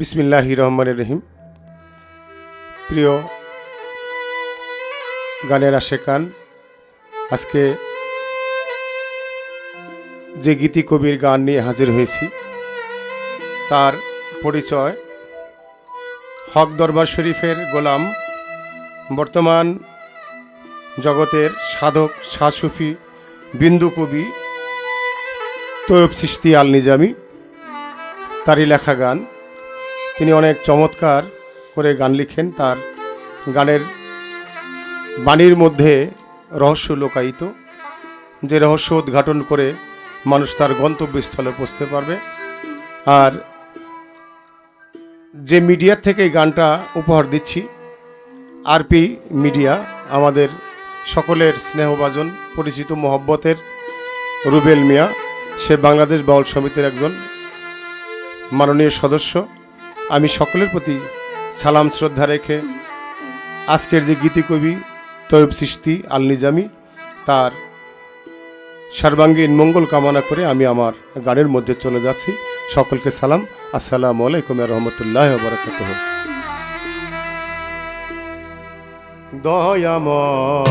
বিসমিল্লাহ রহমান রহিম। প্রিয় গানের আশেকান আজকে যে গীতি কবির গান নিয়ে হাজির হয়েছি, তার পরিচয় হক দরবার শরীফের গোলাম, বর্তমান জগতের সাধক শাহ সুফি বিন্দু কবি তৈয়ব সৃষ্টি আল নিজামি তারই লেখা গান। তিনি অনেক চমৎকার করে গান লিখেন। তার গানের বাণীর মধ্যে রহস্য লোকায়িত, যে রহস্য উদ্ঘাটন করে মানুষ তার গন্তব্যস্থলে পৌঁছতে পারবে। আর যে মিডিয়ার থেকে গানটা উপহার দিচ্ছি, আরপি মিডিয়া, আমাদের সকলের স্নেহভাজন, পরিচিত মোহব্বতের রুবেল মিয়া। সে বাংলাদেশ বাউল সমিতির একজন মাননীয় সদস্য। আমি সকলের প্রতি সালাম, শ্রদ্ধা রেখে আজকের যে গীতিকবি তৈব সৃষ্টি আল নিজামি তার সর্বাঙ্গীন মঙ্গল কামনা করে আমি আমার গানের মধ্যে চলে যাচ্ছি। সকলকে সালাম। আসসালামু আলাইকুম রহমতুল্লাহ বরকত দয়াময়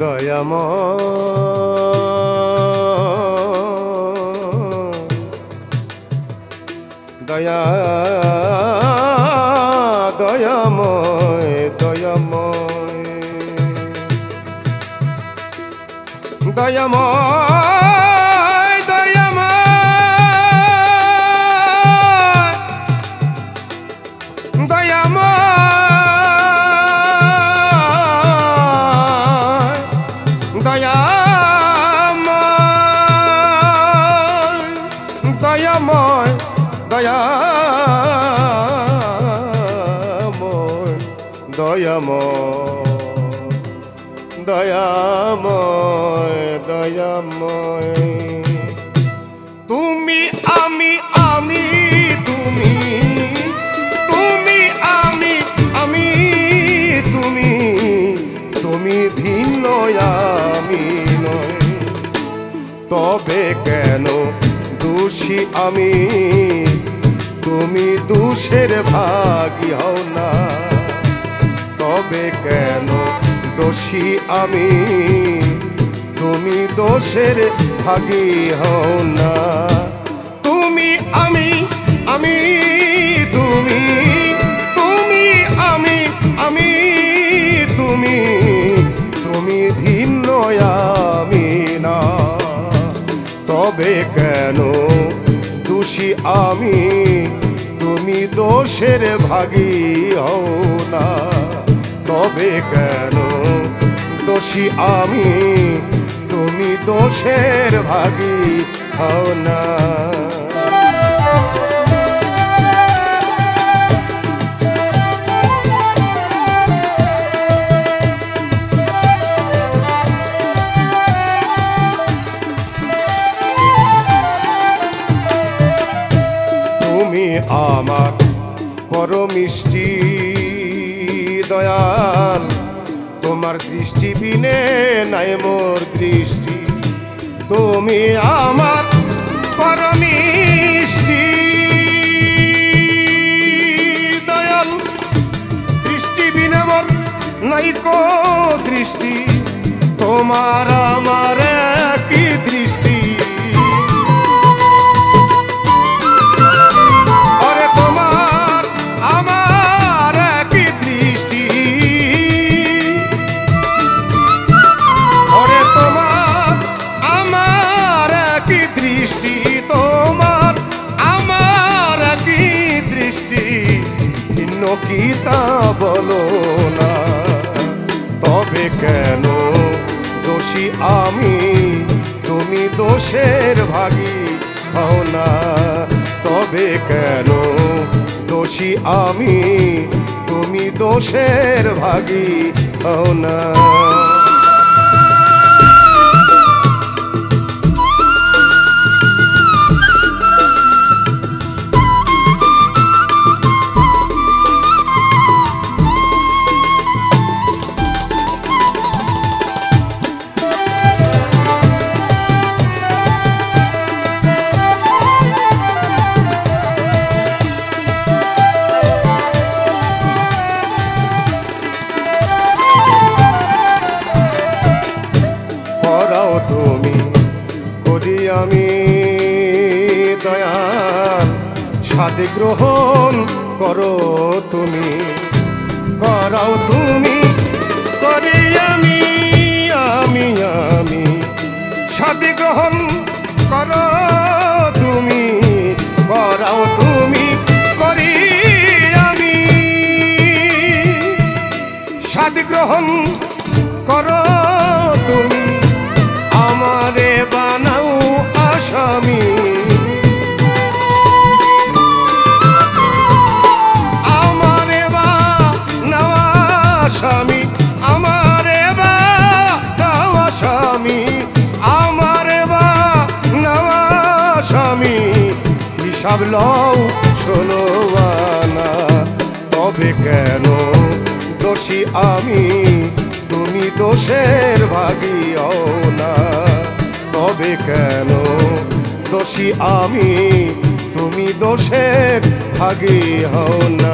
দয়াময়। দয়া দয়াময় দয়াময়। দয়াময় দয়াময়। দয়াময় দয়াময়। দয়াময় দয়াময় দয়াময়। তুমি আমি আমি, তুমি। তুমি আমি আমি, তুমি। তুমি ভিন্ন, আমি নয় তবে কেন দোষী আমি? তুমি দোষের ভাগী হও না। তবে কেন দোষী আমি? তুমি দোষের ভাগী হও না। তুমি আমি আমি, তুমি তুমি, আমি আমি, তুমি তুমি ভিন্ন আমি না। তবে কেন দোষী আমি? তুমি দোষের ভাগী হও না। তবে কেন? দোষী আমি তুমি দোষের ভাগী হও না। আমার বড় মিষ্টি। দয়াল, তোমার দৃষ্টি বিনে নাই মোর দৃষ্টি। তুমি আমার পরমিষ্টি। দয়াল, দৃষ্টি বিনে মোর নাই কো দৃষ্টি। তোমার আমার কি দৃষ্টি। তবে কেন? দোষী আমি, তুমি দোষের ভাগি হও না। তবে কেন? দোষী আমি, তুমি দোষের ভাগি হও না। করি আমি দয়াল। সাথে গ্রহণ করো তুমি, করাও তুমি। করি আমি আমি আমি। সাথে গ্রহণ করো তুমি, করাও তুমি। করি আমি। সাথে গ্রহণ লও শোনো আনা, তবে কেন দোষী আমি? তুমি দোষের ভাগিও না। তবে কেন দোষী আমি? তুমি দোষের ভাগি হও না।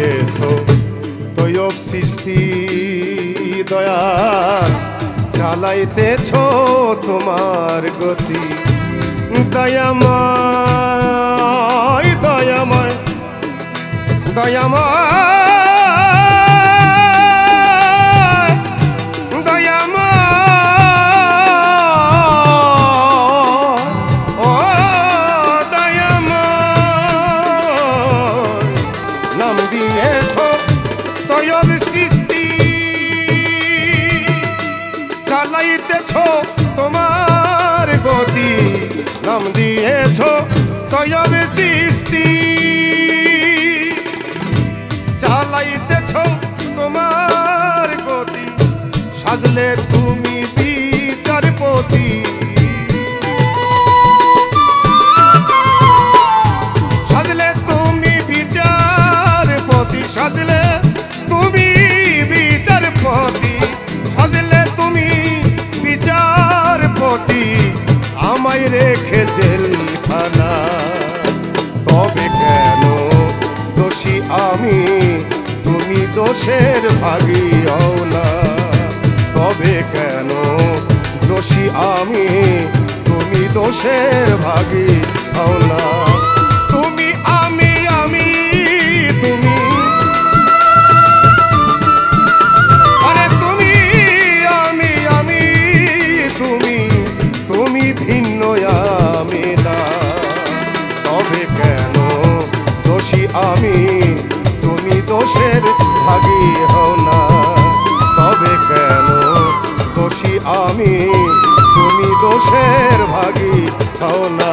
নাম দিয়েছ তৈব সৃষ্টি দয়া চালাইতেছ তোমার গতি দয়াময় দয়াময় দয়াময়। সাজলে তুমি বিচারপতি। সাজলে তুমি বিচারপতি, সাজলে তুমি বিচারপতি, সাজলে তুমি বিচারপতি। আমায় রেখে জেলখানা, তবে কেন দোষী আমি? তুমি দোষের ভাগী না। তবে কেন? দোষী আমি, তুমি দোষের ভাগী হও না। তুমি আমি আমি, তুমি। আরে তুমি, আমি আমি, তুমি। তুমি ভিন্ন, আমি না। তবে কেন? দোষী আমি, তুমি দোষের ভাগী হও না। তবে কেন? আমি তুমি দোষের ভাগি হও না।